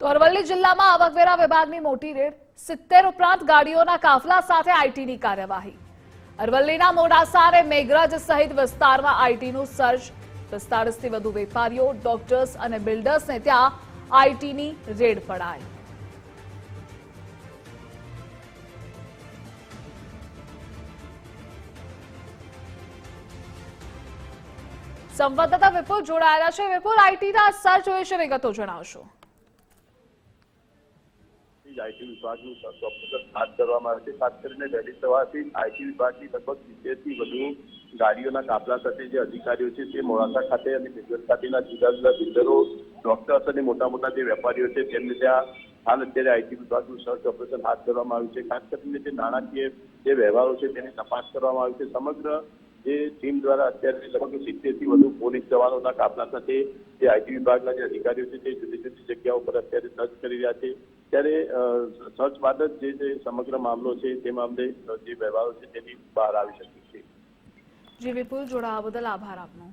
તો અરવલ્લી જિલ્લામાં આવકવેરા વિભાગની મોટી રેડ સિત્તેર ઉપરાંત ગાડીઓના કાફલા સાથે આઈટીની કાર્યવાહી. અરવલ્લીના મોડાસા અને મેઘરજ સહિત વિસ્તારમાં આઈટીનું સર્ચ પિસ્તાળીસથી વધુ વેપારીઓ, ડોક્ટર્સ અને બિલ્ડર્સને ત્યાં આઈટીની રેડ પડાઈ. સંવાદદાતા વિપુલ જોડાયેલા છે. વિપુલ, આઈટીના સર્ચ વિશે વિગતો જણાવશો. આઈટી વિભાગનું સર્ચ હાથ કરવામાં આવે છે ખાસ કરીને વહેલી સવારથી આઈટી વિભાગની લગભગ સિત્તેરથી વધુ ગાડીઓના કાફલા સાથે જે અધિકારીઓ છે તે મોડાસા ખાતે અને મેઘરજ ખાતેના જુદા જુદા બિલ્ડરો, ડોક્ટર્સ અને મોટા મોટા જે વેપારીઓ છે તેમને ત્યાં હાલ અત્યારે આઈટી વિભાગનું સર્ચ ઓપરેશન હાથ ધરવામાં આવ્યું છે. ખાસ કરીને જે નાણાકીય જે વ્યવહારો છે તેની તપાસ કરવામાં આવી છે. સમગ્ર જે ટીમ દ્વારા અત્યારે લગભગ સિત્તેરથી વધુ પોલીસ જવાનોના કાફલા સાથે જે આઈટી વિભાગના જે અધિકારીઓ છે તે જુદી જુદી જગ્યાઓ પર અત્યારે સર્ચ કરી રહ્યા છે. ત્યારે સર્ચ બાદ જ જે સમગ્ર મામલો છે તે મામલે જે વ્યવહારો છે તેની બહાર આવી શકે છે. જી વિપુલ જોડાવા બદલ આભાર આપનો.